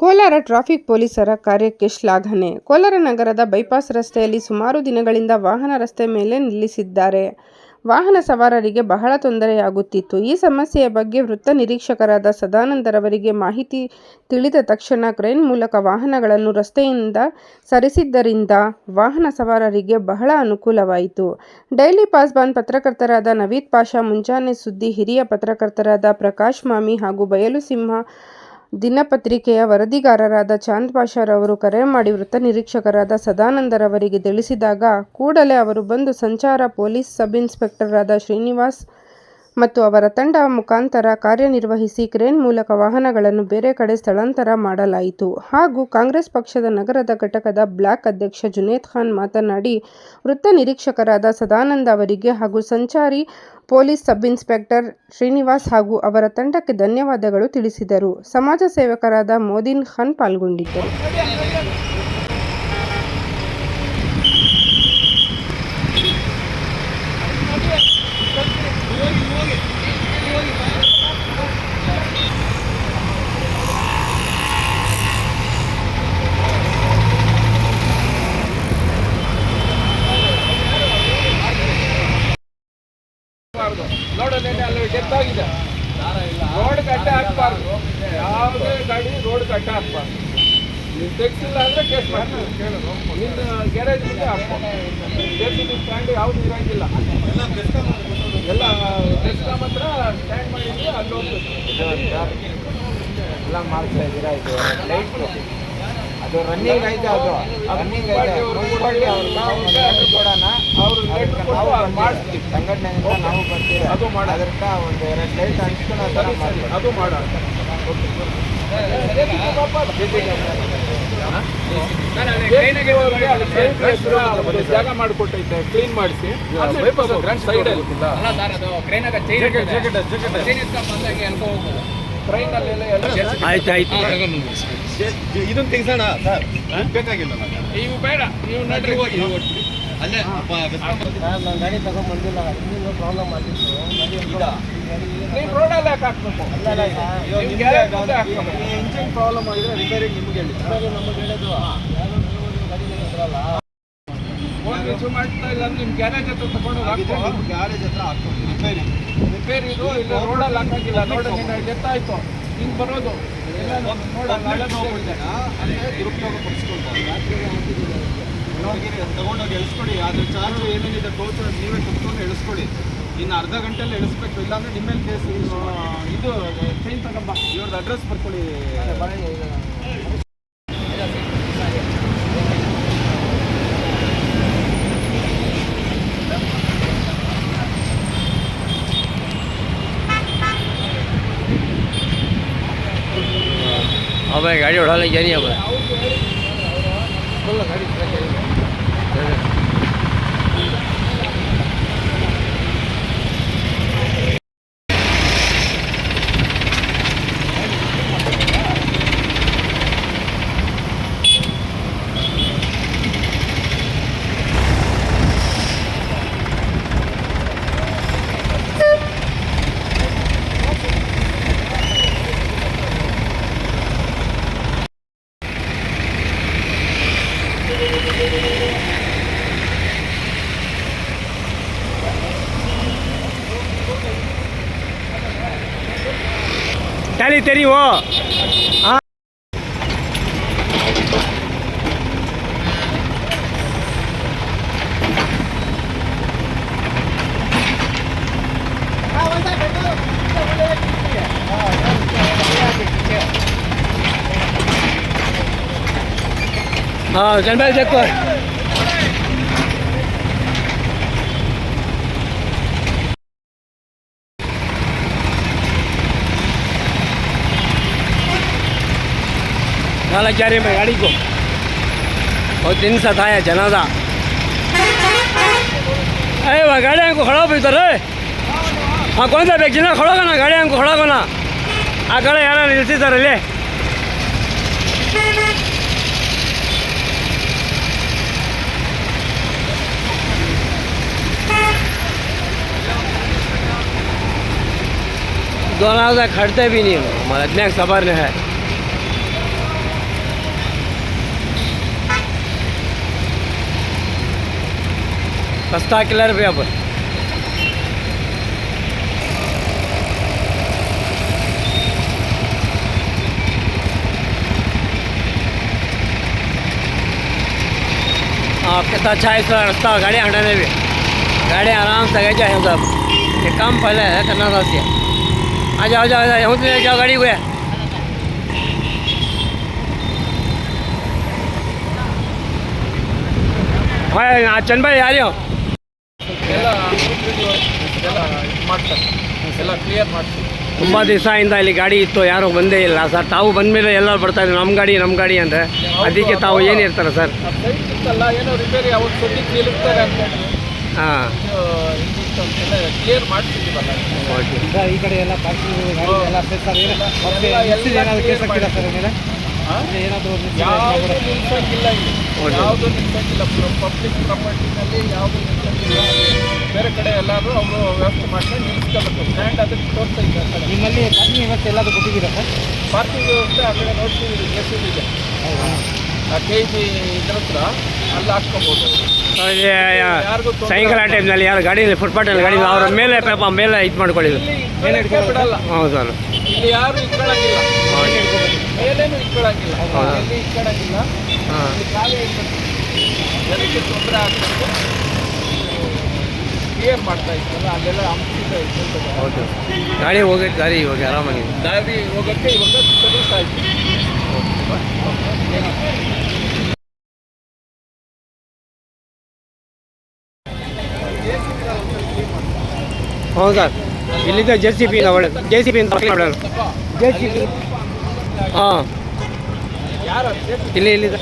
Kolar traffic ಪೊಲೀಸರ ಕಾರ್ಯಕ್ಕೆ ಶ್ಲಾಘನೆ ಕೋಲಾರ ನಗರದ ಬೈಪಾಸ್ ರಸ್ತೆಯಲ್ಲಿ ಸುಮಾರು ದಿನಗಳಿಂದ ವಾಹನ ರಸ್ತೆ ಮೇಲೆ ನಿಲ್ಲಿಸಿದ್ದಾರೆ. ವಾಹನ ಸವಾರರಿಗೆ ಬಹಳ ತೊಂದರೆಯಾಗುತ್ತಿತ್ತು. ಈ ಸಮಸ್ಯೆಯ ಬಗ್ಗೆ ವೃತ್ತ ನಿರೀಕ್ಷಕರಾದ ಸದಾನಂದರವರಿಗೆ ಮಾಹಿತಿ ತಿಳಿದ ತಕ್ಷಣ ಕ್ರೇನ್ ಮೂಲಕ ವಾಹನಗಳನ್ನು ರಸ್ತೆಯಿಂದ ಸರಿಸಿದ್ದರಿಂದ ವಾಹನ ಸವಾರರಿಗೆ ಬಹಳ ಅನುಕೂಲವಾಯಿತು. ಡೈಲಿ ಪಾಸ್ಬಾನ್ ಪತ್ರಕರ್ತರಾದ ನವೀದ್ ಪಾಷಾ, ಮುಂಜಾನೆ ಸುದ್ದಿ ಹಿರಿಯ ಪತ್ರಕರ್ತರಾದ ಪ್ರಕಾಶ್ ಮಾಮಿ ಹಾಗೂ ಬಯಲು ಸಿಂಹ ದಿನಪತ್ರಿಕೆಯ ವರದಿಗಾರರಾದ ಚಾಂದ್ ಪಾಷಾರವರು ಕರೆ ಮಾಡಿ ವೃತ್ತ ನಿರೀಕ್ಷಕರಾದ ಸದಾನಂದರವರಿಗೆ ತಿಳಿಸಿದಾಗ ಕೂಡಲೇ ಅವರು ಬಂದು ಸಂಚಾರ ಪೊಲೀಸ್ ಸಬ್ ಇನ್ಸ್ಪೆಕ್ಟರಾದ ಶ್ರೀನಿವಾಸ್ ಮತ್ತು ಅವರ ತಂಡ ಮುಖಾಂತರ ಕಾರ್ಯನಿರ್ವಹಿಸಿ ಕ್ರೇನ್ ಮೂಲಕ ವಾಹನಗಳನ್ನು ಬೇರೆ ಕಡೆ ಸ್ಥಳಾಂತರ ಮಾಡಲಾಯಿತು. ಹಾಗೂ ಕಾಂಗ್ರೆಸ್ ಪಕ್ಷದ ನಗರದ ಘಟಕದ ಬ್ಲಾಕ್ ಅಧ್ಯಕ್ಷ ಜುನೇದ್ ಖಾನ್ ಮಾತನಾಡಿ, ವೃತ್ತ ನಿರೀಕ್ಷಕರಾದ ಸದಾನಂದ ಅವರಿಗೆ ಹಾಗೂ ಸಂಚಾರಿ ಪೊಲೀಸ್ ಸಬ್ ಇನ್ಸ್ಪೆಕ್ಟರ್ ಶ್ರೀನಿವಾಸ್ ಹಾಗೂ ಅವರ ತಂಡಕ್ಕೆ ಧನ್ಯವಾದಗಳು ತಿಳಿಸಿದರು. ಸಮಾಜ ಸೇವಕರಾದ ಮೋದಿನ್ ಖಾನ್ ಪಾಲ್ಗೊಂಡಿದ್ದರು. ಹಾಕ್ಬಾರ್ದು ನೋಡೋದೇ ಅಲ್ಲಿ ಡೆತ್ ಆಗಿದೆ ರೋಡ್ ಕಟ್ಟೆ ಹಾಕ್ಬಾರ್ದು. ಯಾವುದೇ ಗಾಡಿ ರೋಡ್ ಕಟ್ಟೆ ಹಾಕ್ಬಾರ್ದು. ನೀವು ತೆಗ್ಸಿಲ್ಲ ಅಂದ್ರೆ ಕೇಸ್ ಮಾಡ್ತೀವಿ. ನಿನ್ನ ಗ್ಯಾರೇಜ್ ಮುಂದೆ ಹಾಕ್ಬೋದು ನಿಮ್ಮ ಸ್ಟ್ಯಾಂಡ್ ಯಾವುದು ಇರಂಗಿಲ್ಲ. ಎಲ್ಲ ಡೆಸ್ಕಾಮ್ ಹತ್ರ ಸ್ಟ್ಯಾಂಡ್ ಮಾಡಿದ್ರೆ ಅಲ್ಲಿ ಹೋಗ್ಬೇಕು ಎಲ್ಲ ಮಾಡ್ತಾ ಇದ್ದೀರಾ ಇದು? ಲೈಟ್ ಅದು ರನ್ನಿಂಗ್ ಐತೆ ಅದು. ರನ್ನಿಂಗ್ ಐತೆ. ಮುನ್ಸಿಪಾಲ್ಟಿ ಅವ್ರಿಗೆ ಒಂದು ಲೆಟರ್ ಕೊಡೋಣ. ಅವರು ನಾವು ಮಾಡ್ತೀವಿ. ಸಂಘಟನೆಯಿಂದ ನಾವು ಬರ್ತೀವಿ. ಅದು. ಅದಕ್ಕೆ ಒಂದು ಎರಡು ಲೈಟ್ ಹಂಚ್ಕೊಂಡು ಆ ಥರ ಸರಿ ಸರಿ. ಮಾಡ್ಬೇಕು. ಅದು ಮಾಡೋಣ. ಜಾಗ ಮಾಡಿಕೊಟ್ಟೈತೆ ಕ್ಲೀನ್ ಮಾಡಿಸಿ ಟ್ರೈನಲ್ಲೆಲ್ಲ ಎಲ್ಲ ಆಯ್ತು ಆಯ್ತು. ಇದನ್ನ ತೆಗ್ಸೋಣ ಸರ್. ಬೇಕಾಗಿಲ್ಲ ನೀವು ಬೇಡ ನೀವು ನಡ್ರಿ. ಹೋಗಿ ಅಲ್ಲೇ ನಾನು ಗಾಡಿ ತಗೊಂಡ್ಬಂದಿಲ್ಲ ಇನ್ನೂ ಪ್ರಾಬ್ಲಮ್ ಆಗಿತ್ತು ನೀವು ರೋಡಲ್ಲಿ ಯಾಕೆ ಹಾಕ್ಬೇಕು. ಇಂಜಿನ್ ಪ್ರಾಬ್ಲಮ್ ಆಗಿದ್ರೆ ರಿಪೇರಿ ನಿಮ್ಗೆ ಹೇಳಿ. ನಮಗೆ ಹೇಳೋದು ಫೋನ್ ರಿಸೀವ್ ಮಾಡ್ತಾ ಇಲ್ಲ ಅಂದ್ರೆ ನಿಮ್ಮ ಗ್ಯಾರೇಜ್ ಹತ್ರ ತಗೊಂಡು ಗ್ಯಾರೇಜ್ ಹತ್ರ ಹಾಕ್ಕೊಂಡು ರಿಪೇರಿ ಇದು ಇಲ್ಲ ರೋಡಲ್ಲಿ ಹಾಕಂಗಿಲ್ಲ ನೋಡಿ ನಿನ್ನ ಗೊತ್ತಾಯ್ತು ಹಿಂಗೆ ಬರೋದು. ದುರುಪಯೋಗ ಪಡಿಸ್ಕೊಳ್ಬೋದು ತಗೊಂಡೋಗಿ ಎಳಿಸ್ಕೊಡಿ. ಅದ್ರ ಚಾರ್ಜ್ ಏನೇನಿದೆ ಟೋಚ್ ನೀವೇ ಕುತ್ಕೊಂಡು ಎಳಿಸ್ಕೊಡಿ. ಇನ್ನು ಅರ್ಧ ಗಂಟೆಯಲ್ಲಿ ಎಳಿಸ್ಬೇಕು. ಇಲ್ಲಾಂದ್ರೆ ನಿಮ್ಮ ಮೇಲೆ ಕೇಸ್ ಇದು ಚೈನ್ ತಗೊಂಬ ಇವ್ರದ್ದು ಅಡ್ರೆಸ್ ಬರ್ಕೊಳ್ಳಿ. ભાઈ ગાડી ઉઠાવી જઈએ આપણે. டேலி தெரியும். हाँ चल भाई देखो नाला जा रही है मैं गाड़ी को बहुत दिन से था है जनाजा अरे वह गाड़ी को खड़ा हो इधर है हाँ कौन सा बैग जिना खड़ा करना गाड़ी को खड़ा करना आ खड़े यार निल्सी सर ले दोनों से खड़ते भी नहीं हमारा इतने सफ़र ने है। सस्ता किलर पे अब। आप कितना अच्छा है इसका रास्ता, गाड़ी हटाने भी गाड़ी आराम से गए जाए सब। ये कम पहले है करना चाहिए આ જાઓ જાઓ જાઓ હું જાઓ ગાડી ગયા હા ચંદભાઈ આવ્યો ತುಂಬ ದಿವಸ ಇಂದ ಇಲ್ಲಿ ಗಾಡಿ ಇತ್ತು ಯಾರೂ ಬಂದೇ ಇಲ್ಲ ಸರ್. ತಾವು ಬಂದ ಮೇಲೆ ಎಲ್ಲರೂ ಬರ್ತಾ ಇದ್ರು ನಮ್ಮ ಗಾಡಿ ನಮ್ಮ ಗಾಡಿ ಅಂದರೆ. ಅದಕ್ಕೆ ತಾವು ಏನು ಇರ್ತಾರೆ ಸರ್? ಹಾಂ. ಹಿಂಗಿತ್ತು ಅಂತೆಲ್ಲ ಕ್ಲಿಯರ್ ಮಾಡ್ತಿದ್ದೀವಲ್ಲ ಈ ಕಡೆ ಎಲ್ಲ ಪಾರ್ಕಿಂಗ್ ಎಲ್ಲ ಏನಾದ್ರು ಕೇಸ್ ಹಾಕಿಲ್ಲ ಸರ್ ಮೇಲೆ ಏನಾದರೂ ಯಾವುದು ನಿಲ್ಸಂಗಿಲ್ಲ ಇಲ್ಲಿ. ಯಾವುದು ನಿಲ್ಸಂಗಿಲ್ಲ. ಪಬ್ಲಿಕ್ ಪ್ರಾಪರ್ಟಿನಲ್ಲಿ ಯಾವುದು ನಿಲ್ಸಂಗಿಲ್ಲ. ಬೇರೆ ಕಡೆ ಎಲ್ಲರೂ ಅವರು ವ್ಯವಸ್ಥೆ ಮಾಡ್ಕೊಂಡು ನಿಲ್ಸ್ಕೋಬೇಕು. ಸ್ಟ್ಯಾಂಡ್ ಅದಕ್ಕೆ ತೋರಿಸ್ತಾ ಆ ನಿಮ್ಮಲ್ಲಿ ಪಾರ್ಕಿಂಗ್ ವ್ಯವಸ್ಥೆ ಎಲ್ಲಾದರೂ ಕೊಟ್ಟಿದ್ದೀರಾ ಸರ್? ಪಾರ್ಕಿಂಗ್ ವ್ಯವಸ್ಥೆ ಆ ಕಡೆ ನೋಡ್ತೀವಿ ಇದೆ ಆ ಕೆ ಜಿ ಇದ್ರ ಹತ್ರ ಅಲ್ಲಿ ಹಾಕ್ಕೊಬೋದು. ಸಾಯಂಕಾಲ ಟೈಮ್ನಲ್ಲಿ ಯಾರು ಗಾಡಿಯಲ್ಲಿ ಫುಟ್ಪಾಟಲ್ಲಿ ಗಾಡಿ ಅವ್ರ ಮೇಲೆ ಪಾಪ ಮೇಲೆ ಇದು ಮಾಡ್ಕೊಳ್ಳಿ ಬಿಡಲ್ಲ ಹೌದು ಸರ್ ಇಲ್ಲಿ ಯಾರು ಇಟ್ಕೊಳಂಗಿಲ್ಲ. ಮೇಲೇನು ಇಟ್ಕೊಳಂಗಿಲ್ಲ. ಹೌದಾ? ಎಲ್ಲಿ ಇಟ್ಕೊಳಂಗಿಲ್ಲ. ಹಾಂ. ಇಲ್ಲಿ ಖಾಲಿ ಇರ್ಬೇಕು ಜನಕ್ಕೆ ತೊಂದರೆ ಆಗ್ತದೆ. ಕ್ಲಿಯರ್ ಮಾಡ್ತಾ ಇತ್ತಲ್ಲ ಅಲ್ಲೆಲ್ಲ ಹಂಪಿಂದ ಇರ್ತದೆ ಹೌದು. ಗಾಡಿ ಹೋಗೈತೆ ದಾರಿ ಇವಾಗ ಆರಾಮಾಗಿದೆ. ದಾರಿ ಹೋಗಕ್ಕೆ ಇವಾಗ ಸರ್ವಿಸ್ ಆಯ್ತು ಹೌದು? ಸರ್ ಇಲ್ಲಿಂದ ಜೆ ಸಿ ಪಿ ಒಳ್ಳೆ ಜೆ ಸಿ ಪಿ ಅಂತ ಮಾಡೋಣ ಜೆ ಸಿ ಪಿ ಹಾಂ. ಇಲ್ಲಿ ಇಲ್ಲಿದೆ